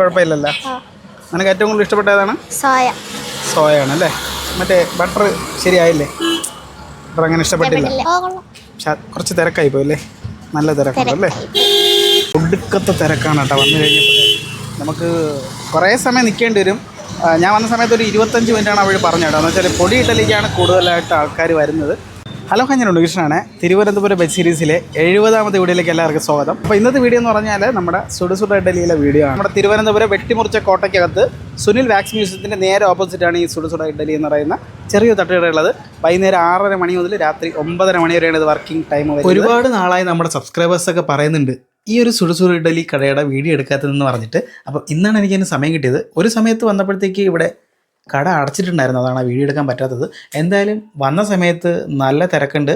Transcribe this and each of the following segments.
കുഴപ്പമില്ലല്ലോ. നിനക്ക് ഏറ്റവും കൂടുതൽ ഇഷ്ടപ്പെട്ട ഏതാണ്? സോയ. ആണ് അല്ലേ മറ്റേ ബട്ടർ ശരിയായില്ലേ? ബട്ടർ അങ്ങനെ ഇഷ്ടപ്പെട്ടില്ല. കുറച്ച് തിരക്കായി പോയല്ലേ നല്ല തിരക്കുണ്ട് അല്ലേ? ഒടുക്കത്തെ തിരക്കാണ് കേട്ടോ വന്നു കഴിഞ്ഞപ്പോൾ നമുക്ക് കുറേ സമയം നിൽക്കേണ്ടി വരും. ഞാൻ വന്ന സമയത്ത് ഒരു ഇരുപത്തഞ്ച് മിനിറ്റാണ് അവർ പറഞ്ഞു കേട്ടോ. എന്ന് വെച്ചാൽ പൊടി ഇഡലിക്കാണ് കൂടുതലായിട്ട് ആൾക്കാർ വരുന്നത്. ഹലോ ഞാൻ ഉണ്ണികൃഷ്ണനാണ്. തിരുവനന്തപുരം വെബ് സീരീസിലെ എഴുപതാമത്തെ വീഡിയോയിലേക്ക് എല്ലാവർക്കും സ്വാഗതം. അപ്പോൾ ഇന്നത്തെ വീഡിയോ എന്ന് പറഞ്ഞാൽ നമ്മുടെ സുടുസുട ഇഡലിയിലെ വീഡിയോ ആണ്. നമ്മുടെ തിരുവനന്തപുരം വെട്ടിമുറിച്ച കോട്ടയ്ക്കകത്ത് സുനിൽ വാക്സ് മ്യൂസിയത്തിന്റെ നേരെ ഓപ്പോസിറ്റാണ് ഈ സുടുസുട ഇഡലി എന്ന് പറയുന്ന ചെറിയ തട്ടുകടയുള്ളത് വൈകുന്നേരം ആറര മണി മുതൽ രാത്രി ഒമ്പതര മണി വരെയാണ് ഇത് വർക്കിംഗ് ടൈം ഒരുപാട് നാളായി നമ്മുടെ സബ്സ്ക്രൈബേഴ്സൊക്കെ പറയുന്നുണ്ട് ഈ ഒരു സുടുസുടു ഇഡലി കടയുടെ വീഡിയോ എടുക്കാത്തതെന്ന് പറഞ്ഞിട്ട്. അപ്പോൾ ഇന്നാണ് എനിക്ക് സമയം കിട്ടിയത്. ഒരു സമയത്ത് വന്നപ്പോഴത്തേക്ക് ഇവിടെ കട അടച്ചിട്ടുണ്ടായിരുന്നു. അതാണ് വീഡിയോ എടുക്കാൻ പറ്റാത്തത്. എന്തായാലും വന്ന സമയത്ത് നല്ല തിരക്കുണ്ട്.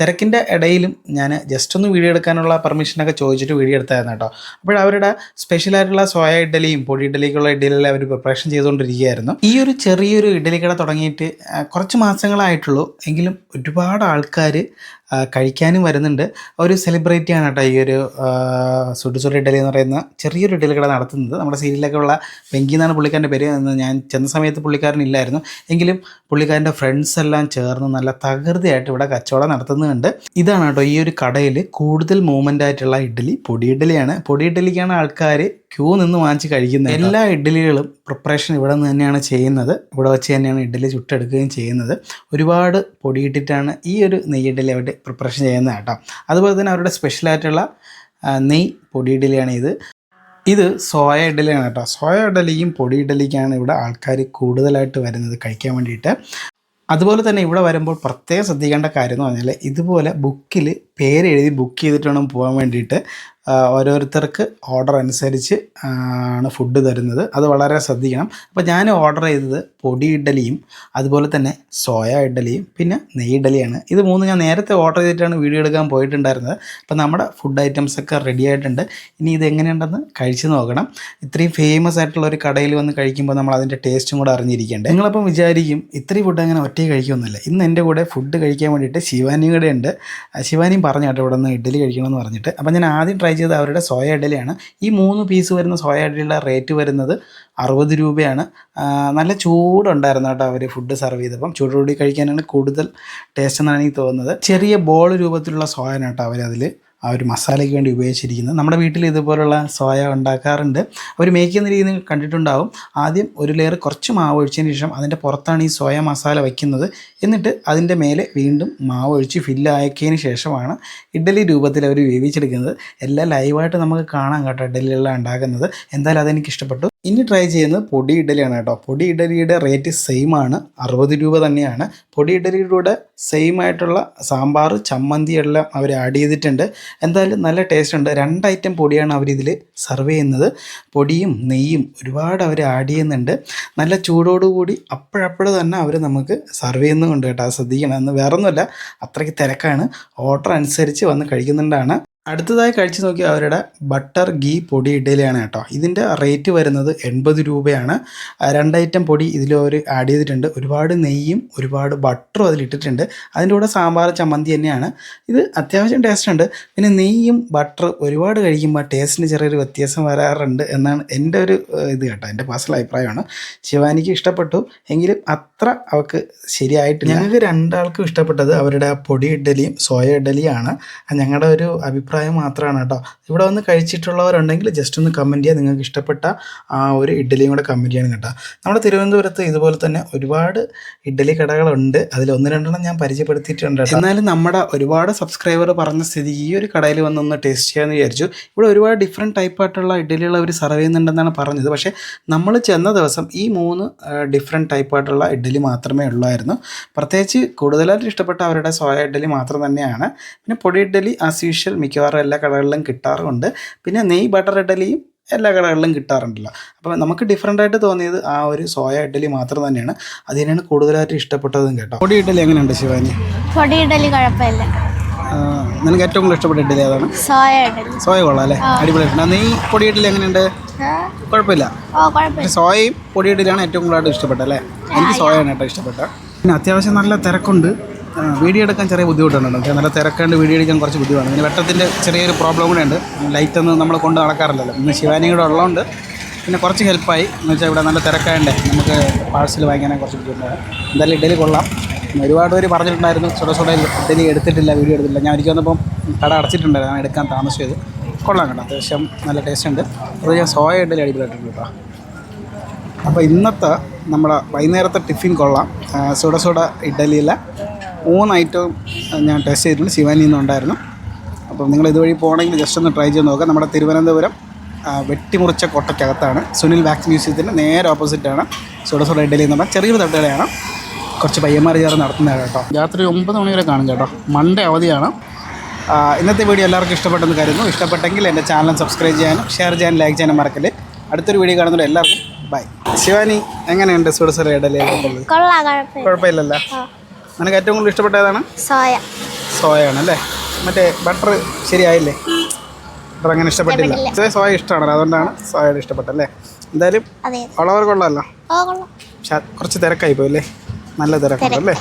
തിരക്കിന്റെ ഇടയിലും ഞാൻ ജസ്റ്റ് ഒന്ന് വീഡിയോ എടുക്കാനുള്ള പെർമിഷനൊക്കെ ചോദിച്ചിട്ട് വീഡിയോ എടുത്തായിരുന്നു കേട്ടോ. അപ്പോൾ അവരുടെ സ്പെഷ്യലായിട്ടുള്ള സോയ ഇഡ്ഡലിയും പൊടി ഇഡ്ഡലിക്കുള്ള ഇഡലിയെല്ലാം അവർ പ്രിപ്പറേഷൻ ചെയ്തുകൊണ്ടിരിക്കുകയായിരുന്നു. ഈ ഒരു ചെറിയൊരു ഇഡലി കട തുടങ്ങിയിട്ട് കുറച്ച് മാസങ്ങളായിട്ടുള്ളൂ. എങ്കിലും ഒരുപാട് ആൾക്കാർ കഴിക്കാനും വരുന്നുണ്ട്. ഒരു സെലിബ്രിറ്റി ആണ് കേട്ടോ ഈ ഒരു സുഡുസുഡ ഇഡലി എന്ന് പറയുന്ന ചെറിയൊരു ഇഡലി കട നടത്തുന്നത്. നമ്മുടെ സീരിയലൊക്കെ ഉള്ള വെങ്കി എന്നാണ് പുള്ളിക്കാരന്റെ പേര് ഞാൻ ചെന്ന സമയത്ത് പുള്ളിക്കാരൻ ഇല്ലായിരുന്നു. എങ്കിലും പുള്ളിക്കാരന്റെ ഫ്രണ്ട്സ് എല്ലാം ചേർന്ന് നല്ല തകൃതിയായിട്ട് ഇവിടെ കച്ചവടം നടത്തുന്നുണ്ട്. ഇതാണ് കേട്ടോ ഈ ഒരു കടയിൽ കൂടുതൽ മൂവ്മെന്റ് ആയിട്ടുള്ള ഇഡ്ഡലി. പൊടി ഇഡ്ഡലിയാണ്. പൊടി ഇഡ്ഡലിക്കാണ് ആൾക്കാർ ക്യൂ നിന്ന് വാങ്ങിച്ച് കഴിക്കുന്നത് എല്ലാ ഇഡ്ഡലികളും പ്രിപ്പറേഷൻ ഇവിടെ നിന്ന് തന്നെയാണ് ചെയ്യുന്നത്. ഇവിടെ വെച്ച് തന്നെയാണ് ഇഡ്ഡലി ചുട്ടെടുക്കുകയും ചെയ്യുന്നത്. ഒരുപാട് പൊടിയിട്ടിട്ടാണ് ഈ ഒരു നെയ്യ് ഇഡ്ഡലി അവർ പ്രിപ്പറേഷൻ ചെയ്യുന്നത് കേട്ടോ. അതുപോലെ തന്നെ അവരുടെ സ്പെഷ്യലായിട്ടുള്ള നെയ് ഇഡ്ഡലിയാണ് ഇത്. ഇത് സോയ ഇഡലിയാണ് കേട്ടോ. സോയ ഇഡലിയും പൊടി ഇഡലിക്കാണ് ഇവിടെ ആൾക്കാർ കൂടുതലായിട്ട് വരുന്നത് കഴിക്കാൻ വേണ്ടിയിട്ട്. അതുപോലെ തന്നെ ഇവിടെ വരുമ്പോൾ പ്രത്യേകം ശ്രദ്ധിക്കേണ്ട കാര്യം എന്ന് പറഞ്ഞാൽ ഇതുപോലെ ബുക്കിൽ പേര് എഴുതി ബുക്ക് ചെയ്തിട്ട് വേണം പോകാൻ വേണ്ടിയിട്ട്. ഓരോരുത്തർക്ക് ഓർഡർ അനുസരിച്ച് ആണ് ഫുഡ് തരുന്നത്. അത് വളരെ ശ്രദ്ധിക്കണം. അപ്പോൾ ഞാൻ ഓർഡർ ചെയ്തത് പൊടി ഇഡ്ഡലിയും അതുപോലെ തന്നെ സോയ ഇഡ്ഡലിയും പിന്നെ നെയ് ഇഡലിയാണ് ഇത് മൂന്ന് ഞാൻ നേരത്തെ ഓർഡർ ചെയ്തിട്ടാണ് വീഡിയോ എടുക്കാൻ പോയിട്ടുണ്ടായിരുന്നത്. അപ്പോൾ നമ്മുടെ ഫുഡ് ഐറ്റംസ് ഒക്കെ റെഡി ആയിട്ടുണ്ട്. ഇനി ഇത് എങ്ങനെയുണ്ടെന്ന് കഴിച്ച് നോക്കണം. ഇത്രയും ഫേമസ് ആയിട്ടുള്ള ഒരു കടയിൽ വന്ന് കഴിക്കുമ്പോൾ നമ്മൾ അതിന്റെ ടേസ്റ്റും കൂടെ അറിഞ്ഞിരിക്കേണ്ടത് നിങ്ങളപ്പം വിചാരിക്കും ഇത്രയും ഫുഡ് അങ്ങനെ ഒറ്റയ്ക്ക് കഴിക്കുമെന്നില്ല ഇന്ന് എന്റെ കൂടെ ഫുഡ് കഴിക്കാൻ വേണ്ടിയിട്ട് ശിവാനിയും കൂടെ ഉണ്ട്. ശിവാനി പറഞ്ഞു കേട്ടോ ഇവിടെ നിന്ന് ഇഡ്ഡലി കഴിക്കണമെന്ന് പറഞ്ഞിട്ട്. അപ്പം ഞാൻ ആദ്യം ട്രൈ ചെയ്തത് അവരുടെ സോയ ഇഡ്ഡലിയാണ്. ഈ മൂന്ന് പീസ് വരുന്ന സോയ ഇഡലിയുടെ റേറ്റ് വരുന്നത് അറുപത് രൂപയാണ്. നല്ല ചൂടുണ്ടായിരുന്നു കേട്ടോ അവർ ഫുഡ് സെർവ് ചെയ്തപ്പം. ചൂടോടി കഴിക്കാനാണ് കൂടുതൽ ടേസ്റ്റ് എന്നാണ് എനിക്ക് തോന്നുന്നത്. ചെറിയ ബോൾ രൂപത്തിലുള്ള സോയനാട്ടോ അവരതിൽ ആ ഒരു മസാലയ്ക്ക് വേണ്ടി ഉപയോഗിച്ചിരിക്കുന്നത്. നമ്മുടെ വീട്ടിൽ ഇതുപോലുള്ള സോയ ഉണ്ടാക്കാറുണ്ട്. അവർ മേക്ക് ചെയ്യുന്ന രീതി കണ്ടിട്ടുണ്ടാവും. ആദ്യം ഒരു ലെയർ കുറച്ച് മാവ് ഒഴിച്ചതിന് ശേഷം അതിന്റെ പുറത്താണ് ഈ സോയ മസാല വയ്ക്കുന്നത്. എന്നിട്ട് അതിന്റെ മേലെ വീണ്ടും മാവ് ഒഴിച്ച് ഫില്ലാക്കിയതിന് ശേഷമാണ് ഇഡ്ഡലി രൂപത്തിൽ അവർ വേവിച്ചെടുക്കുന്നത്. എല്ലാം ലൈവായിട്ട് നമുക്ക് കാണാം കേട്ടോ ഇഡ്ഡലിയെല്ലാം ഉണ്ടാക്കുന്നത്. എന്തായാലും അതെനിക്ക് ഇഷ്ടപ്പെട്ടു. ഇനി ട്രൈ ചെയ്യുന്നത് പൊടി ഇഡലിയാണ് കേട്ടോ. പൊടി ഇഡലിയുടെ റേറ്റ് സെയിം ആണ്. അറുപത് രൂപ തന്നെയാണ്. പൊടി ഇഡലിയുടെ സെയിം ആയിട്ടുള്ള സാമ്പാർ ചമ്മന്തി എല്ലാം അവർ ആഡ് ചെയ്തിട്ടുണ്ട്. എന്തായാലും നല്ല ടേസ്റ്റ് ഉണ്ട്. രണ്ട് ഐറ്റം പൊടിയാണ് അവരിതിൽ സെർവ് ചെയ്യുന്നത്. പൊടിയും നെയ്യും ഒരുപാട് അവർ ആഡ് ചെയ്യുന്നുണ്ട്. നല്ല ചൂടോടുകൂടി അപ്പോഴപ്പോഴ് തന്നെ അവർ നമുക്ക് സെർവ് ചെയ്യുന്നുണ്ട് കേട്ടോ. ശ്രദ്ധിക്കണം. എന്ന് വേറൊന്നുമല്ല അത്രയ്ക്ക് തിരക്കാണ്. ഓർഡർ അനുസരിച്ച് വന്ന് കഴിക്കുന്നുണ്ടാണ്. അടുത്തതായി കഴിച്ചു നോക്കിയ അവരുടെ ബട്ടർ ഗീ പൊടി ഇഡ്ഡലിയാണ് കേട്ടോ. ഇതിന്റെ റേറ്റ് വരുന്നത് എൺപത് രൂപയാണ്. രണ്ട് ഐറ്റം പൊടി ഇതിൽ അവർ ആഡ് ചെയ്തിട്ടുണ്ട്. ഒരുപാട് നെയ്യും ഒരുപാട് ബട്ടറും അതിലിട്ടിട്ടുണ്ട് അതിന്റെ കൂടെ സാമ്പാർ ചമ്മന്തി തന്നെയാണ്. ഇത് അത്യാവശ്യം ടേസ്റ്റ് ഉണ്ട്. പിന്നെ നെയ്യും ബട്ടർ ഒരുപാട് കഴിക്കുമ്പോൾ ടേസ്റ്റിന് ചെറിയൊരു വ്യത്യാസം വരാറുണ്ട് എന്നാണ് എന്റെ ഒരു ഇത് കേട്ടോ. എന്റെ പേഴ്സണൽ അഭിപ്രായമാണ്. ശിവാനിക്ക് ഇഷ്ടപ്പെട്ടു. എങ്കിലും അത്ര അവൾക്ക് ശരിയായിട്ട് ഞങ്ങൾക്ക് രണ്ടാൾക്കും ഇഷ്ടപ്പെട്ടത് അവരുടെ പൊടി ഇഡ്ഡലിയും സോയ ഇഡ്ഡലിയാണ് ഞങ്ങളുടെ ഒരു അഭിപ്രായം മാത്രമാണ് കേട്ടോ. ഇവിടെ വന്ന് കഴിച്ചിട്ടുള്ളവരുണ്ടെങ്കിൽ ജസ്റ്റ് ഒന്ന് കമന്റ് ചെയ്യുക നിങ്ങൾക്ക് ഇഷ്ടപ്പെട്ട ആ ഒരു ഇഡ്ഡലിയും കൂടെ കമന്റ് ചെയ്യണം കേട്ടോ. നമ്മുടെ തിരുവനന്തപുരത്ത് ഇതുപോലെ തന്നെ ഒരുപാട് ഇഡ്ഡലി കടകളുണ്ട്. അതിൽ ഒന്ന് രണ്ടെണ്ണം ഞാൻ പരിചയപ്പെടുത്തിയിട്ടുണ്ട്. എന്നാലും നമ്മുടെ ഒരുപാട് സബ്സ്ക്രൈബർ പറഞ്ഞ സ്ഥിതി ഈ ഒരു കടയിൽ വന്ന് ഒന്ന് ടേസ്റ്റ് ചെയ്യാമെന്ന് വിചാരിച്ചു. ഇവിടെ ഒരുപാട് ഡിഫറെന്റ് ടൈപ്പായിട്ടുള്ള ഇഡ്ഡലികൾ അവർ സെർവ് ചെയ്യുന്നുണ്ടെന്നാണ് പറഞ്ഞത്. പക്ഷേ നമ്മൾ ചെന്ന ദിവസം ഈ മൂന്ന് ഡിഫറെന്റ് ടൈപ്പായിട്ടുള്ള ഇഡ്ഡലി മാത്രമേ ഉള്ളായിരുന്നു. പ്രത്യേകിച്ച് കൂടുതലായിട്ട് ഇഷ്ടപ്പെട്ട അവരുടെ സോയ ഇഡ്ഡലി മാത്രം തന്നെയാണ്. പിന്നെ പൊടി ഇഡ്ഡലി ആസ് യൂഷ്വൽ മിക്കവാറും എല്ലാ കടകളിലും കിട്ടാറുമുണ്ട്. പിന്നെ നെയ് ബട്ടർ ഇഡലിയും എല്ലാ കടകളിലും കിട്ടാറുണ്ടല്ലോ. അപ്പോൾ നമുക്ക് ഡിഫറെന്റ് ആയിട്ട് തോന്നിയത് ആ ഒരു സോയ ഇഡലി മാത്രം തന്നെയാണ്. അത് തന്നെയാണ് കൂടുതലായിട്ട് ഇഷ്ടപ്പെട്ടതും കേട്ടോ. പൊടി ഇഡലി എങ്ങനെയുണ്ട് ശിവാനി? പൊടി ഇഡലി കുഴപ്പമില്ല. നിനക്ക് ഏറ്റവും കൂടുതൽ ഇഷ്ടപ്പെട്ട ഇഡലി അതാണ് സോയ ഇഡലി സോയ കൊള്ളാം അല്ലേ? അടിപൊളിയായിട്ടുണ്ട് നെയ് പൊടി ഇഡലി എങ്ങനെയുണ്ട്? കുഴപ്പമില്ല. സോയയും പൊടി ഇഡലിയാണ് ഏറ്റവും കൂടുതലായിട്ട് ഇഷ്ടപ്പെട്ടത് അല്ലേ? എനിക്ക് സോയയാണ് കേട്ടോ ഇഷ്ടപ്പെട്ടത്. പിന്നെ അത്യാവശ്യം നല്ല തിരക്കുണ്ട്. വീഡിയോ എടുക്കാൻ ചെറിയ ബുദ്ധിമുട്ടുണ്ട് പക്ഷേ നല്ല തിരക്കാണ്ട് വീഡിയോ എടുക്കാൻ കുറച്ച് ബുദ്ധിമുട്ടാണ്. പിന്നെ വെട്ടത്തിന്റെ ചെറിയൊരു പ്രോബ്ലം കൂടെ ഉണ്ട്. ലൈറ്റൊന്നും നമ്മൾ കൊണ്ട് നടക്കാറില്ലല്ലോ. ഇന്ന് ശിവാനി കൂടെ ഉള്ളതുകൊണ്ട് പിന്നെ കുറച്ച് ഹെൽപ്പായി എന്ന് വെച്ചാൽ ഇവിടെ നല്ല തിരക്കായണ്ടേ നമുക്ക് പാഴ്സൽ വാങ്ങിക്കാനും കുറച്ച് ബുദ്ധിമുട്ടാണ്. എന്തായാലും ഇഡലി കൊള്ളാം. ഒരുപാട് പേര് പറഞ്ഞിട്ടുണ്ടായിരുന്നു ചുട ചുടയിൽ ഇഡലി എടുത്തിട്ടില്ല വീഡിയോ എടുത്തില്ല ഞാൻ എനിക്ക് വന്നപ്പം കട അടച്ചിട്ടുണ്ടായിരുന്നു. എടുക്കാൻ താമസിച്ചത്. കൊള്ളാം കേട്ടോ. അത്യാവശ്യം നല്ല ടേസ്റ്റ് ഉണ്ട്. അത് ഞാൻ സോയ ഇഡലി അടിപൊളിയായിട്ടുണ്ട് കേട്ടോ. അപ്പോൾ ഇന്നത്തെ നമ്മുടെ വൈകുന്നേരത്തെ ടിഫിൻ കൊള്ളാം. സുട സുട ഇഡലിയിലെ മൂന്ന് ഐറ്റം ഞാൻ ടെസ്റ്റ് ചെയ്തിട്ടുണ്ട്. ശിവാനിയിൽ നിന്നുണ്ടായിരുന്നു. അപ്പം നിങ്ങൾ ഇതുവഴി പോകണമെങ്കിൽ ജസ്റ്റ് ഒന്ന് ട്രൈ ചെയ്ത് നോക്കുക. നമ്മുടെ തിരുവനന്തപുരം വെട്ടിമുറിച്ച കോട്ടയ്ക്കകത്താണ്. സുനിൽ വാക്സ് മ്യൂസിയത്തിന്റെ നേരെ ഓപ്പോസിറ്റാണ് സുഡസ് സുട ഇഡലി എന്ന് പറഞ്ഞാൽ ചെറിയൊരു തട്ടുകടയാണ്. കുറച്ച് പയ്യന്മാർ ചേർന്ന് നടത്തുന്നതാണ് കേട്ടോ. രാത്രി ഒമ്പത് മണി വരെ കാണും കേട്ടോ. മൺഡേ അവധിയാണ്. ഇന്നത്തെ വീഡിയോ എല്ലാവർക്കും ഇഷ്ടപ്പെട്ടെന്ന് കരുതുന്നു. ഇഷ്ടപ്പെട്ടെങ്കിൽ എന്റെ ചാനൽ സബ്സ്ക്രൈബ് ചെയ്യാനും ഷെയർ ചെയ്യാനും ലൈക്ക് ചെയ്യാനും മറക്കൽ അടുത്തൊരു വീഡിയോ കാണുന്നവർ എല്ലാവർക്കും ബൈ ശിവാനി എങ്ങനെയുണ്ട് സുഡസ് ഇഡലി കൊള്ളാം കുഴപ്പമില്ല. കുഴപ്പമില്ലല്ലോ. നിനക്ക് ഏറ്റവും കൂടുതൽ ഇഷ്ടപ്പെട്ട ഏതാണ്? സോയ. സോയാണ് അല്ലേ? മറ്റേ ബട്ടർ ശരിയായില്ലേ? ബട്ടർ അങ്ങനെ ഇഷ്ടപ്പെട്ടില്ല. സോയ ഇഷ്ടമാണല്ലോ അതുകൊണ്ടാണ് സോയയുടെ ഇഷ്ടപ്പെട്ടല്ലേ എന്തായാലും ഉള്ളവർക്കുള്ളതല്ലോ ഉള്ളവർ കൊള്ളാമല്ലോ. കുറച്ച് തിരക്കായി പോയില്ലേ നല്ല തിരക്കുണ്ട് അല്ലേ